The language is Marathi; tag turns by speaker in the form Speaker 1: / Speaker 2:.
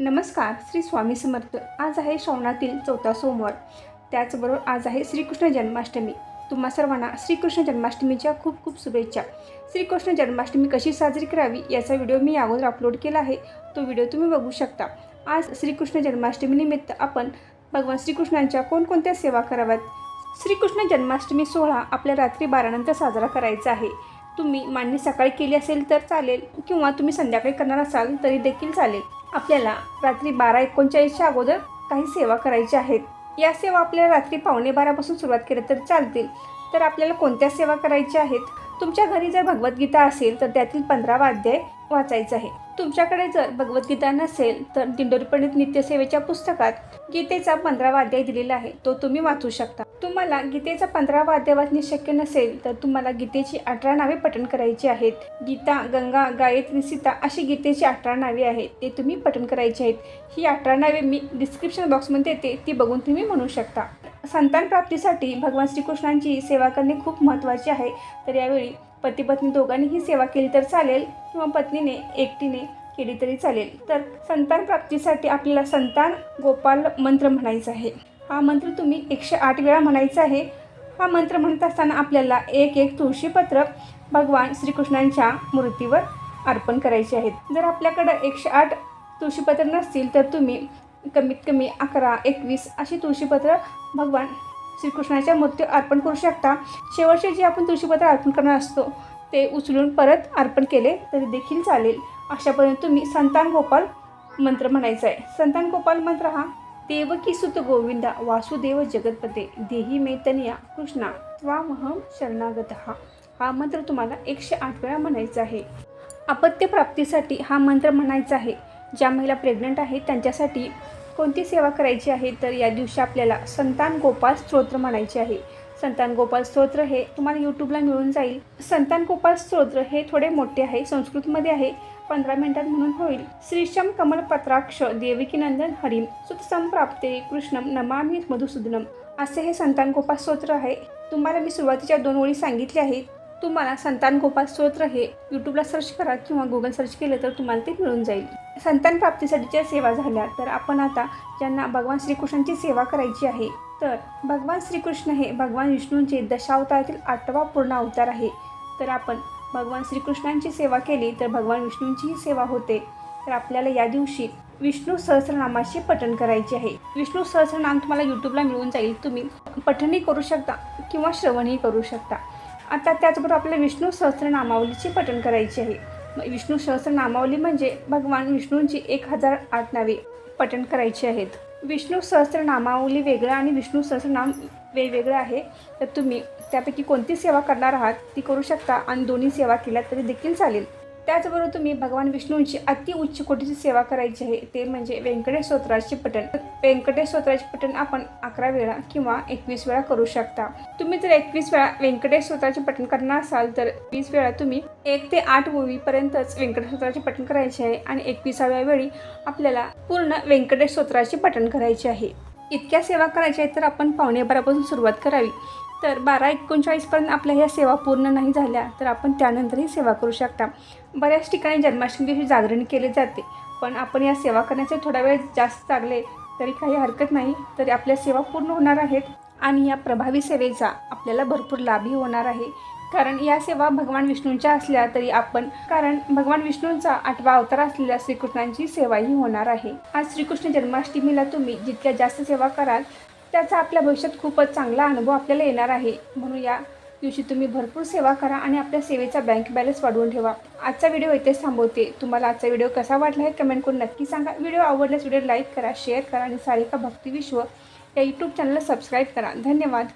Speaker 1: नमस्कार श्री स्वामी समर्थ. आज आहे श्रावणातील चौथा सोमवार. त्याचबरोबर आज आहे श्रीकृष्ण जन्माष्टमी. तुम्हा सर्वांना श्रीकृष्ण जन्माष्टमीच्या खूप खूप शुभेच्छा. श्रीकृष्ण जन्माष्टमी कशी साजरी करावी याचा व्हिडिओ मी अगोदर अपलोड केला आहे. तो व्हिडिओ तुम्ही बघू शकता. आज श्रीकृष्ण जन्माष्टमीनिमित्त आपण भगवान श्रीकृष्णांच्या कोणकोणत्या सेवा कराव्यात? श्रीकृष्ण जन्माष्टमी सोहळा आपल्या रात्री बारानंतर साजरा करायचा आहे. तुम्ही मान्य सकाळी केली असेल तर चालेल किंवा तुम्ही संध्याकाळी करणार असाल तरी देखील चालेल. आपल्याला रात्री बारा एकोणचाळीसच्या अगोदर काही सेवा करायच्या आहेत. या सेवा आपल्याला रात्री पावणे बारापासून सुरुवात केली तर चालतील. तर आपल्याला कोणत्या सेवा करायच्या आहेत? तुमच्या घरी जर भगवद्गीता असेल तर त्यातील पंधरावा अध्याय वाचायचा आहे. तुमच्याकडे जर भगवद्गीता नसेल तर दिंडोरीपंडित नित्यसेवेच्या पुस्तकात गीतेचा पंधरावा अध्याय दिलेला आहे. तो तुम्ही वाचू शकता. तुम्हाला गीतेचा पंधरावा अध्याय वाचणे शक्य नसेल तर तुम्हाला गीतेची अठरा नावे पठण करायची आहेत. गीता गंगा गायत्री सीता अशी गीतेची अठरा नावे आहेत. ते तुम्ही पठण करायची आहेत. ही अठरा नावे मी डिस्क्रिप्शन बॉक्समध्ये देते. ती बघून तुम्ही म्हणू शकता. संतान प्राप्तीसाठी भगवान श्रीकृष्णांची सेवा करणे खूप महत्त्वाचे आहे. तर यावेळी पती पत्नी दोघांनीही सेवा केली तर चालेल किंवा पत्नीने एकटीने केली तरी चालेल. तर संतान प्राप्तीसाठी आपल्याला संतान गोपाल मंत्र म्हणायचा आहे. हा मंत्र तुम्ही एकशे आठ वेळा म्हणायचा आहे. हा मंत्र म्हणत असताना आपल्याला एक एक तुळशीपत्र भगवान श्रीकृष्णांच्या मूर्तीवर अर्पण करायचे आहेत. जर आपल्याकडं एकशे आठ तुळशीपत्र नसतील तर तुम्ही कमीत कमी अकरा एकवीस अशी तुळशीपत्र भगवान श्रीकृष्णाच्या मूर्ती अर्पण करू शकता. शेवटचे जे आपण तुळशीपत्र अर्पण करणार असतो ते उचलून परत अर्पण केले तरी देखील चालेल. अशापर्यंत तुम्ही संतान गोपाल मंत्र म्हणायचा आहे. संतान गोपाल मंत्र हा देवकी सुत गोविंदा वासुदेव जगतपते देही मेतनिया कृष्णा त्वामहम शरणागत हा हा मंत्र तुम्हाला एकशे आठ वेळा म्हणायचा आहे. अपत्यप्राप्तीसाठी हा मंत्र म्हणायचा आहे. ज्या महिला प्रेग्नंट आहेत त्यांच्यासाठी कोणती सेवा करायची आहे? तर या दिवशी आपल्याला संतान गोपाल स्तोत्र म्हणायचे आहे. संतान गोपाल स्तोत्र हे तुम्हाला यूट्यूबला मिळून जाईल. संतान गोपाल स्तोत्र हे थोडे मोठे आहे संस्कृतमध्ये आहे. पंधरा मिनिटात म्हणून होईल. श्रीशम कमलपत्राक्ष देविकीनंदन हरिम सुतसंप्राप्ते कृष्णम नमामी मधुसूदनम. असे हे संतान गोपाल स्तोत्र आहे. तुम्हाला मी सुरुवातीच्या दोन ओळी सांगितल्या आहेत. तुम्हाला संतान गोपाल स्तोत्र हे यूट्यूबला सर्च करा किंवा गुगल सर्च केलं तर तुम्हाला ते मिळून जाईल. संतान प्राप्तीसाठीच्या सेवा झाल्या तर आपण आता ज्यांना भगवान श्रीकृष्णांची सेवा करायची आहे तर भगवान श्रीकृष्ण हे भगवान विष्णूंचे दशावतारातील आठवा पूर्ण अवतार आहे. तर आपण भगवान श्रीकृष्णांची सेवा केली तर भगवान विष्णूंचीही सेवा होते. तर आपल्याला या दिवशी विष्णू सहस्रनामाचे पठण करायचे आहे. विष्णू सहस्रनाम तुम्हाला यूट्यूबला मिळून जाईल. तुम्ही पठणही करू शकता किंवा श्रवणही करू शकता. आता त्याचबरोबर आपल्याला विष्णू सहस्रनामावलीचे पठण करायची आहे. म- विष्णू सहस्रनामावली म्हणजे भगवान विष्णूंची एक हजार आठ नावे पठण करायची आहेत. विष्णू सहस्रनामावली वेगळं आणि विष्णू सहस्रनाम वेगवेगळं आहे. तर तुम्ही त्यापैकी कोणती सेवा करणार आहात ती करू शकता आणि दोन्ही सेवा केल्या तरी देखील चालेल. त्याचबरोबर तुम्ही भगवान विष्णूंची अति उच्च कोटीची सेवा करायची आहे ते म्हणजे व्यंकटेश स्तोत्राचे पठण. व्यंकटेश स्तोत्राचे पठण आपण अकरा वेळा किंवा एकवीस वेळा करू शकता. तुम्ही जर एकवीस वेळा व्यंकटेश स्तोत्राचे पठण करणार असाल तर वीस वेळा तुम्ही एक ते आठ ओळीपर्यंतच व्यंकटेश स्तोत्राचे पठण करायचे आहे आणि एकविसाव्या वेळी आपल्याला पूर्ण व्यंकटेश स्तोत्राचे पठण करायचे आहे. इतक्या सेवा करायच्या आहेत तर आपण पावणे बारापासून सुरुवात करावी. तर बारा एकोणचाळीसपर्यंत आपल्या ह्या सेवा पूर्ण नाही झाल्या तर आपण त्यानंतरही सेवा करू शकता. बऱ्याच ठिकाणी जन्माष्टमी दिवशी जागरण केले जाते पण आपण या सेवा करण्याचे थोडा वेळ जास्त लागले तरी काही हरकत नाही तरी आपल्या सेवा पूर्ण होणार आहेत आणि या प्रभावी सेवेचा आपल्याला भरपूर लाभही होणार आहे. कारण या सेवा भगवान विष्णूंच्या असल्या तरी आपण कारण भगवान विष्णूंचा आठवा अवतार असलेल्या श्रीकृष्णांची सेवाही होणार आहे. आज श्रीकृष्ण जन्माष्टमीला तुम्ही जितक्या जास्त सेवा कराल त्याचा आपल्या भविष्यात खूपच चांगला अनुभव आपल्याला येणार आहे. म्हणून या दिवशी तुम्ही भरपूर सेवा करा आणि आपल्या सेवेचा बँक बॅलन्स वाढवून ठेवा. आजचा व्हिडिओ इथेच थांबवते. तुम्हाला आजचा व्हिडिओ कसा वाटला आहे कमेंट करून नक्की सांगा. व्हिडिओ आवडल्यास व्हिडिओ लाईक करा शेअर करा आणि सारिका भक्ती विश्व या यूट्यूब चॅनलला सबस्क्राईब करा. धन्यवाद.